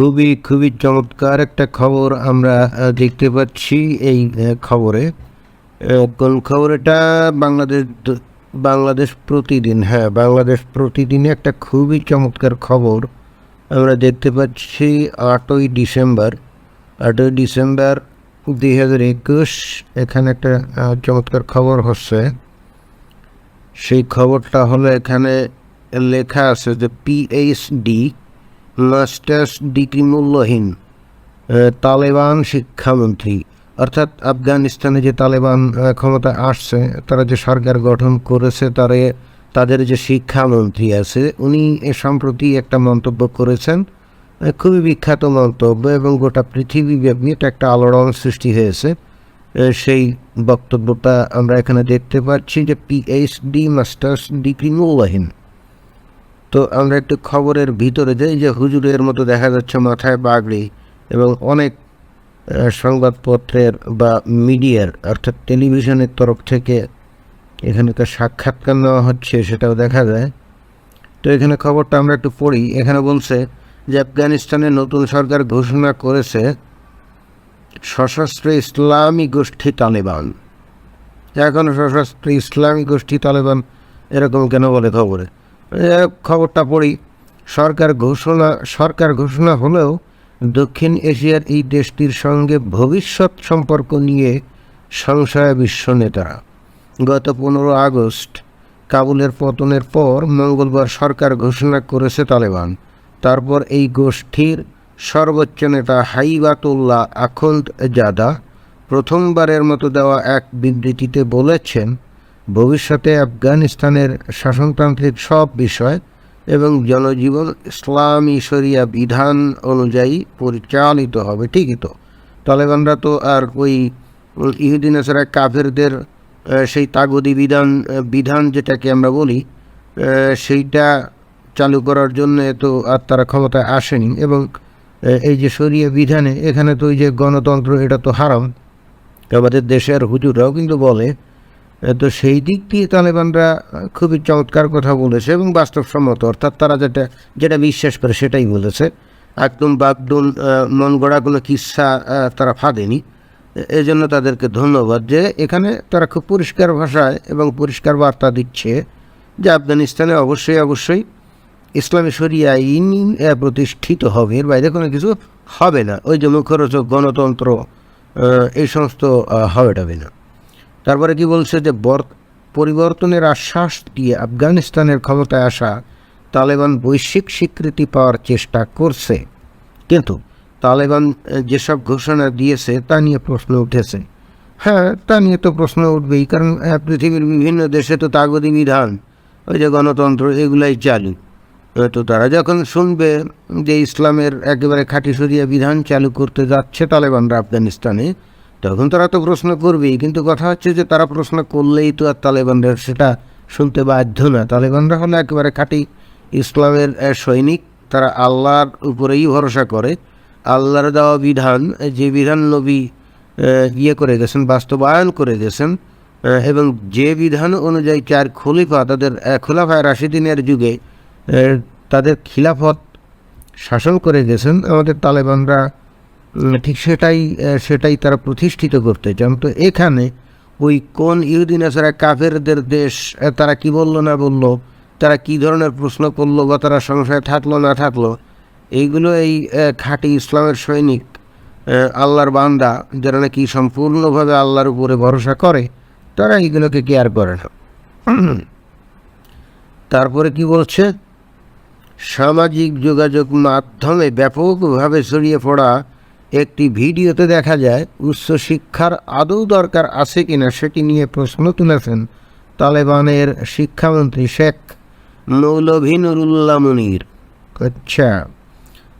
খুবই খুবই চমৎকার একটা খবর আমরা দেখতে পাচ্ছি এই খবরে। কোন খবর এটা বাংলাদেশ বাংলাদেশ প্রতিদিন হ্যাঁ বাংলাদেশ প্রতিদিনে একটা খুবই চমৎকার খবর আমরা দেখতে পাচ্ছি আটই ডিসেম্বর। আটই ডিসেম্বর দুই হাজার একুশ, এখানে একটা চমৎকার খবর হচ্ছে। সেই খবরটা হলো এখানে লেখা আছে যে পিএইচডি মাস্টার্স ডিগ্রি মূল্যহীন তালেবান শিক্ষামন্ত্রী অর্থাৎ আফগানিস্তানে যে তালেবান ক্ষমতা আসছে, তারা যে সরকার গঠন করেছে, তারে, তাদের যে শিক্ষামন্ত্রী আছে, উনি সম্প্রতি একটা মন্তব্য করেছেন খুবই বিখ্যাত মন্তব্য এবং গোটা পৃথিবীব্যাপী এটা একটা আলোড়ন সৃষ্টি হয়েছে। সেই বক্তব্যটা আমরা এখানে দেখতে পাচ্ছি যে পিএইচডি মাস্টার্স ডিগ্রি মূল্যহীন তো আমরা একটু খবরের ভিতরে যাই, যে হুজুরের মতো দেখা যাচ্ছে মাথায় বাগড়ি এবং অনেক সংবাদপত্রের বা মিডিয়ার, অর্থাৎ টেলিভিশনের তরফ থেকে এখানে তো সাক্ষাৎকার নেওয়া হচ্ছে, সেটাও দেখা যায়। তো এখানে খবরটা আমরা একটু পড়ি। এখানে বলছে যে আফগানিস্তানের নতুন সরকার ঘোষণা করেছে সশস্ত্র ইসলামী গোষ্ঠী তালেবান। এখন সশস্ত্র ইসলামী গোষ্ঠী তালেবান এরকম কেন বলে খবরে? খবরটা পড়ি। সরকার ঘোষণা সরকার ঘোষণা হলেও দক্ষিণ এশিয়ার এই দেশটির সঙ্গে ভবিষ্যৎ সম্পর্ক নিয়ে সংশয় বিশ্ব নেতারা। গত পনেরো আগস্ট কাবুলের পতনের পর মঙ্গলবার সরকার ঘোষণা করেছে তালেবান। তারপর এই গোষ্ঠীর সর্বোচ্চ নেতা হাইবাতুল্লাহ আখন্দ জাদা প্রথমবারের মতো দেওয়া এক বিবৃতিতে বলেছেন ভবিষ্যতে আফগানিস্তানের শাসনতান্ত্রিক সব বিষয় এবং জনজীবন ইসলামী শরিয়া বিধান অনুযায়ী পরিচালিত হবে, ঠিকই তো। তালেবানরা তো আর ওই ইহুদিন কাফেরদের সেই তাগদি বিধান বিধান যেটাকে আমরা বলি সেইটা চালু করার জন্য তো আর তারা ক্ষমতায় আসেনি এবং এই যে শরিয়া বিধানে এখানে তো ওই যে গণতন্ত্র, এটা তো হারাম। আমাদের দেশের হুজুরাও কিন্তু বলে তো সেই দিক দিয়ে তালেবানরা খুবই চমৎকার কথা বলেছে এবং বাস্তবসম্মত, অর্থাৎ তারা যেটা যেটা বিশ্বাস করে সেটাই বলেছে। একদম বাগডুন মন গড়া কোনো তারা ফাঁদেনি। এই জন্য তাদেরকে ধন্যবাদ যে এখানে তারা খুব পরিষ্কার ভাষায় এবং পরিষ্কার বার্তা দিচ্ছে যে আফগানিস্তানে অবশ্যই অবশ্যই ইসলামী শরিয়া আইন প্রতিষ্ঠিত হবে। এর বাইরে কোনো কিছু হবে না। ওই যে মুখরোচক গণতন্ত্র এই সমস্ত হবে না। তারপরে কি বলছে যে বর পরিবর্তনের আশ্বাস দিয়ে আফগানিস্তানের ক্ষমতায় আসা তালেবান বৈশ্বিক স্বীকৃতি পাওয়ার চেষ্টা করছে। কিন্তু তালেবান যেসব ঘোষণা দিয়েছে তা নিয়ে প্রশ্ন উঠেছে। হ্যাঁ তা নিয়ে তো প্রশ্ন উঠবেই, কারণ পৃথিবীর বিভিন্ন দেশে তো তাগদি বিধান, ওই যে গণতন্ত্র, এগুলাই চালু। তো তারা যখন শুনবে যে ইসলামের একেবারে খাঁটি সরিয়া বিধান চালু করতে যাচ্ছে তালেবানরা আফগানিস্তানে তখন তারা তো প্রশ্ন করবেই, কিন্তু কথা হচ্ছে যে তারা প্রশ্ন করলেই তো আর তালেবানরা সেটা শুনতে বাধ্য না। তালেবানরা হলো একেবারে খাঁটি ইসলামের সৈনিক। তারা আল্লাহর উপরেই ভরসা করে। আল্লাহর দেওয়া বিধান, যে বিধান নবী ইয়ে করে গেছেন, বাস্তবায়ন করে গেছেন এবং যে বিধান অনুযায়ী চার খলিফা তাদের খোলাফায় রাশিদিনের যুগে তাদের খিলাফত শাসন করে গেছেন, আমাদের তালেবানরা ঠিক সেটাই সেটাই তারা প্রতিষ্ঠিত করতে চান তো এখানে ওই কোন ইহুদিন এছাড়া কাফেরদের দেশ তারা কি বলল না বলল, তারা কি ধরনের প্রশ্ন করল বা তারা সংশয় থাকল না থাকল, এইগুলো এই খাঁটি ইসলামের সৈনিক আল্লাহর বান্দা, যারা নাকি সম্পূর্ণভাবে আল্লাহর উপরে ভরসা করে, তারা এইগুলোকে কেয়ার করে না। তারপরে কি বলছে? সামাজিক যোগাযোগ মাধ্যমে ব্যাপকভাবে ছড়িয়ে পড়া একটি ভিডিওতে দেখা যায় উচ্চশিক্ষার আদৌ দরকার আছে কিনা সেটি নিয়ে প্রশ্ন তুলেছেন তালেবানের শিক্ষামন্ত্রী শেখ মৌলভী মুনির। আচ্ছা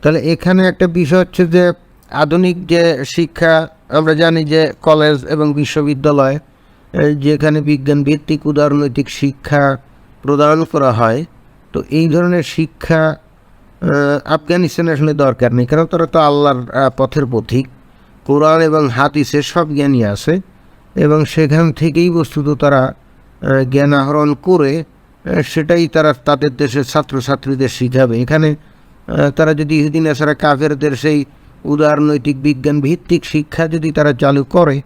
তাহলে এখানে একটা বিষয় হচ্ছে যে আধুনিক যে শিক্ষা, আমরা জানি যে কলেজ এবং বিশ্ববিদ্যালয় যেখানে বিজ্ঞান ভিত্তিক উদারনৈতিক শিক্ষা প্রদান করা হয়, তো এই ধরনের শিক্ষা আফগানিস্তানে আসলে দরকার নেই, কারণ তারা তো আল্লাহর পথের পথিক। কোরআন এবং হাদিসের সব জ্ঞানই আছে, এবং সেখান থেকেই বস্তুত তারা জ্ঞান আহরণ করে সেটাই তারা তাদের দেশের ছাত্রছাত্রীদের শিখাবে। এখানে তারা যদি ইহুদিন এছাড়া কাফেরদের সেই উদারনৈতিক বিজ্ঞান ভিত্তিক শিক্ষা যদি তারা চালু করে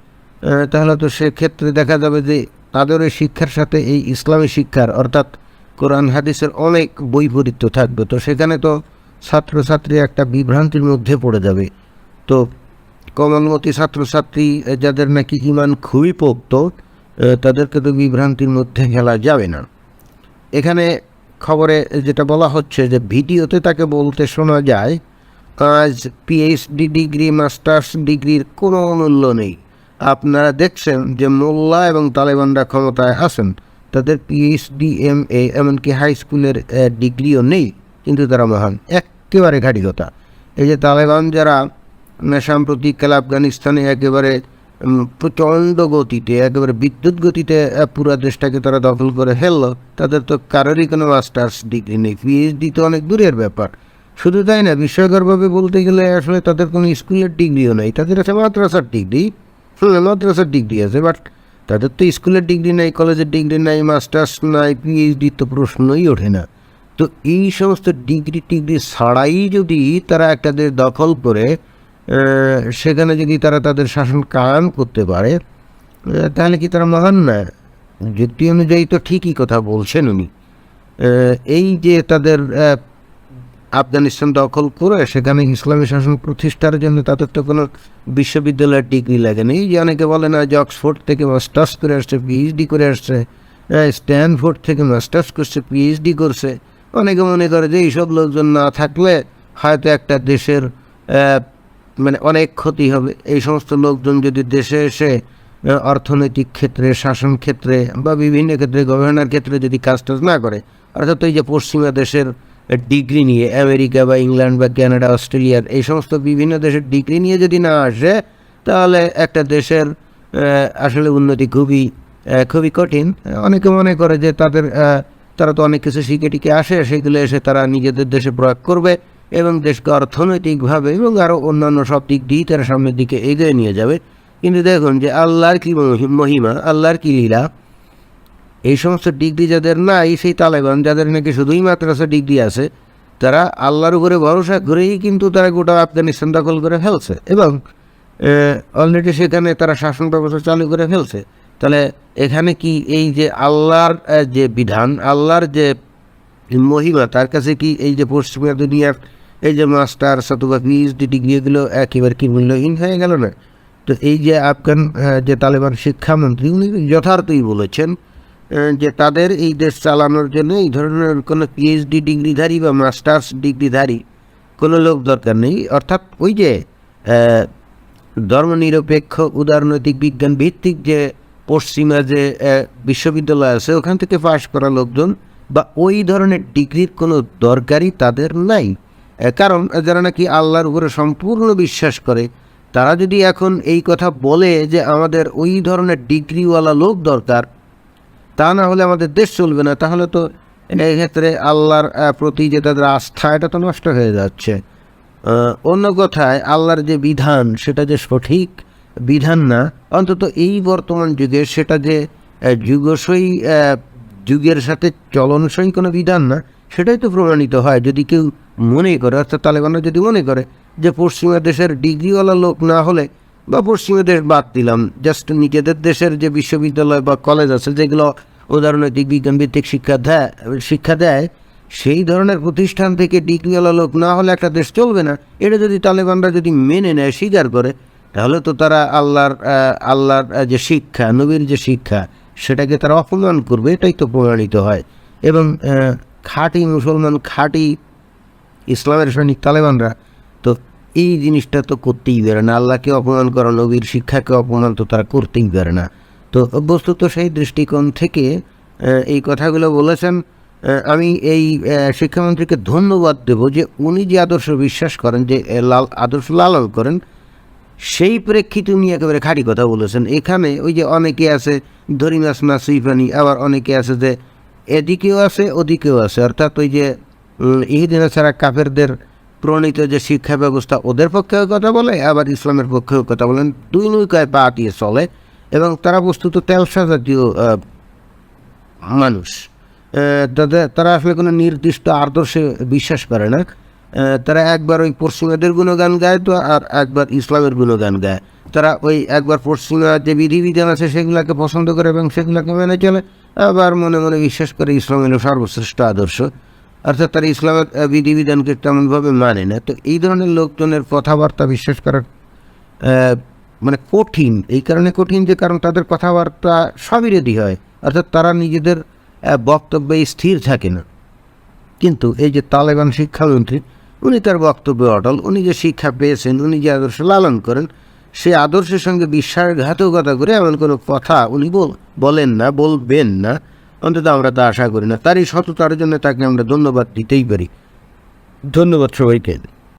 তাহলে তো সেক্ষেত্রে দেখা যাবে যে তাদের ওই শিক্ষার সাথে এই ইসলামী শিক্ষার, অর্থাৎ কোরআন হাদিসের অনেক বৈপরীত্য থাকবে। তো সেখানে তো ছাত্রছাত্রী একটা বিভ্রান্তির মধ্যে পড়ে যাবে। তো কমলমতি ছাত্রছাত্রী যাদের নাকি ইমান খুবই পোক্ত তাদেরকে তো বিভ্রান্তির মধ্যে খেলা যাবে না। এখানে খবরে যেটা বলা হচ্ছে যে ভিডিওতে তাকে বলতে শোনা যায়, আজ পিএইচডি ডিগ্রি, মাস্টার্স ডিগ্রির কোনো মূল্য নেই। আপনারা দেখছেন যে মোল্লা এবং তালেবানরা ক্ষমতায় আছেন। তাদের পিএইচডি এম এ এমনকি হাই স্কুলের ডিগ্রিও নেই, কিন্তু তারা মহান। একেবারে ঘাটি কথা এই যে তালেবান যারা সাম্প্রতিককাল আফগানিস্তানে একেবারে প্রচণ্ড গতিতে, একেবারে বিদ্যুৎ গতিতে পুরা দেশটাকে তারা দখল করে ফেলল, তাদের তো কারোরই কোনো মাস্টার্স ডিগ্রি নেই। পিএইচডি তো অনেক দূরের ব্যাপার। শুধু তাই না বিস্ময়করভাবে বলতে গেলে আসলে তাদের কোনো স্কুলের ডিগ্রিও নেই। তাদের আছে মাদ্রাসার ডিগ্রি মাদ্রাসার ডিগ্রি আছে বাট তাদের তো স্কুলের ডিগ্রি নাই কলেজের ডিগ্রি নাই, মাস্টার্স নাই পিএইচডি তো প্রশ্নই ওঠে না। তো এই সমস্ত ডিগ্রি টিগ্রি ছাড়াই যদি তারা একটা দেশ দখল করে সেখানে যদি তারা তাদের শাসন কায়েম করতে পারে তাহলে কি তারা মহান না? যুক্তি অনুযায়ী তো ঠিকই কথা বলছেন উনি। এই যে তাদের আফগানিস্তান দখল করে সেখানে ইসলামী শাসন প্রতিষ্ঠার জন্য তাদের তো কোনো বিশ্ববিদ্যালয়ের ডিগ্রি লাগেনি যে অনেকে বলে না, যে অক্সফোর্ড থেকে মাস্টার্স করে আসছে পিএইচডি করে আসছে স্ট্যানফোর্ড থেকে মাস্টার্স করছে পিএইচডি করছে। অনেকে মনে করে যে এইসব লোকজন না থাকলে হয়তো একটা দেশের মানে অনেক ক্ষতি হবে। এই সমস্ত লোকজন যদি দেশে এসে অর্থনৈতিক ক্ষেত্রে, শাসন ক্ষেত্রে বা বিভিন্ন ক্ষেত্রে, গভর্নর ক্ষেত্রে যদি কাজ টাজ না করে, অর্থাৎ এই যে পশ্চিমা দেশের ডিগ্রি নিয়ে, আমেরিকা বা ইংল্যান্ড বা কানাডা অস্ট্রেলিয়ার এই সমস্ত বিভিন্ন দেশের ডিগ্রি নিয়ে যদি না আসে, তাহলে একটা দেশের আসলে উন্নতি খুবই খুবই কঠিন। অনেকে মনে করে যে তাদের তারা তো অনেক কিছু শিখে টিকে আসে, সেগুলো এসে তারা নিজেদের দেশে প্রয়োগ করবে এবং দেশকে অর্থনৈতিকভাবে এবং আরও অন্যান্য সব দিক দিয়েই তারা সামনের দিকে এগিয়ে নিয়ে যাবে। কিন্তু দেখুন যে আল্লাহর কি মহিমা, আল্লাহর কি লীলা এই সমস্ত ডিগ্রি যাদের নাই, সেই তালেবান যাদের নাকি শুধুই মাদ্রাসা ডিগ্রি আছে, তারা আল্লাহর উপরে ভরসা করেই কিন্তু তারা গোটা আফগানিস্তান দখল করে ফেলছে এবং অলরেডি সেখানে তারা শাসন ব্যবস্থা চালু করে ফেলছে। তাহলে এখানে কি এই যে আল্লাহর যে বিধান, আল্লাহর যে মহিমা, তার কাছে কি এই যে পশ্চিমা দুনিয়ার এই যে মাস্টার্স অথবা পিএইচডি ডিগ্রি এগুলো একেবারে কি মূল্যহীন হয়ে গেল না? তো এই যে আফগান যে তালেবান শিক্ষামন্ত্রী, উনি যথার্থই বলেছেন যে তাদের এই দেশ চালানোর জন্য এই ধরনের কোনো পিএইচডি ডিগ্রিধারী বা মাস্টার্স ডিগ্রিধারী কোনো লোক দরকার নেই। অর্থাৎ ওই যে ধর্মনিরপেক্ষ, উদারনৈতিক বিজ্ঞান ভিত্তিক যে পশ্চিমা যে বিশ্ববিদ্যালয় আছে, ওখান থেকে পাশ করা লোকজন বা ওই ধরনের ডিগ্রির কোনো দরকারই তাদের নাই। কারণ যারা নাকি আল্লাহর উপরে সম্পূর্ণ বিশ্বাস করে, তারা যদি এখন এই কথা বলে যে আমাদের ওই ধরনের ডিগ্রিওয়ালা লোক দরকার তা না হলে আমাদের দেশ চলবে না। তাহলে তো এক্ষেত্রে আল্লাহর প্রতি যে তাদের আস্থা, এটা তো নষ্ট হয়ে যাচ্ছে। অন্য কথায় আল্লাহর যে বিধান, সেটা যে সঠিক বিধান না, অন্তত এই বর্তমান যুগে সেটা যে যুগসই যুগের সাথে চলনসই কোনো বিধান না, সেটাই তো প্রমাণিত হয়। যদি কেউ মনে করে, অর্থাৎ তালেবানরা যদি মনে করে যে পশ্চিমা দেশের ডিগ্রিওয়ালা লোক না হলে বা পশ্চিমা দেশ বাদ দিলাম জাস্ট নিজেদের দেশের যে বিশ্ববিদ্যালয় বা কলেজ আছে, যেগুলো উদারনৈতিক বিজ্ঞান ভিত্তিক শিক্ষা দেয় শিক্ষা দেয়, সেই ধরনের প্রতিষ্ঠান থেকে ডিগ্রিওয়ালা লোক না হলে একটা দেশ চলবে না। এটা যদি তালেবানরা যদি মেনে নেয়, স্বীকার করে, তাহলে তো তারা আল্লাহর আল্লাহর যে শিক্ষা, নবীর যে শিক্ষা, সেটাকে তারা অপমান করবে, এটাই তো প্রমাণিত হয়। এবং খাঁটি মুসলমান, খাঁটি ইসলামের সৈনিক তালেবানরা, তো এই জিনিসটা তো করতেই পারে না। আল্লাহকে অপমান করা, নবীর শিক্ষাকে অপমান তো তারা করতেই পারে না। তো বস্তুত সেই দৃষ্টিকোণ থেকে এই কথাগুলো বলেছেন আমি এই শিক্ষামন্ত্রীকে ধন্যবাদ দেব যে উনি যে আদর্শ বিশ্বাস করেন, যে লাল, আদর্শ লালন করেন, সেই প্রেক্ষিতে উনি একেবারে খাঁটি কথা বলেছেন। এখানে ওই যে অনেকে আছে ধরি না সুইফানি আবার অনেকে আছে যে, এদিকেও আছে, ওদিকেও আছে। অর্থাৎ ওই যে ইহুদিনা ছাড়া কাফেরদের প্রণীত যে শিক্ষা ব্যবস্থা ওদের পক্ষেও কথা বলে, আবার ইসলামের পক্ষেও কথা বলেন। দুই নৌকায় পা দিয়ে চলে। এবং তারা বস্তুত তেলসা জাতীয় মানুষ। তাদের, তারা আসলে কোনো নির্দিষ্ট আদর্শে বিশ্বাস করে না। তারা একবার ওই পশ্চিমাদের গুণগান গায় তো, আর একবার ইসলামের গুণগান গায়। তারা ওই একবার পশ্চিমা যে বিধিবিধান আছে সেগুলোকে পছন্দ করে এবং সেগুলোকে মেনে চলে, আবার মনে মনে বিশ্বাস করে ইসলামের সর্বশ্রেষ্ঠ আদর্শ। অর্থাৎ তারা ইসলামের বিধিবিধানকে তেমনভাবে মানে না। তো এই ধরনের লোকজনের কথাবার্তা বিশ্বাস করার মানে কঠিন, এই কারণে কঠিন যে কারণ তাদের কথাবার্তা সবই স্ববিরোধী হয়, অর্থাৎ তারা নিজেদের বক্তব্যে স্থির থাকে না। কিন্তু এই যে তালেবান শিক্ষামন্ত্রী, উনি তার বক্তব্যে অটল, উনি যে শিক্ষা পেয়েছেন, উনি যে আদর্শ লালন করেন সেই আদর্শের সঙ্গে বিশ্বাসঘাতকতা করে এমন কোনো কথা উনি বল- বলেন না, বলবেন না। অন্তত আমরা তা আশা করি না। তারই সততার জন্য তাকে আমরা ধন্যবাদ দিতেই পারি। ধন্যবাদ সবাইকে।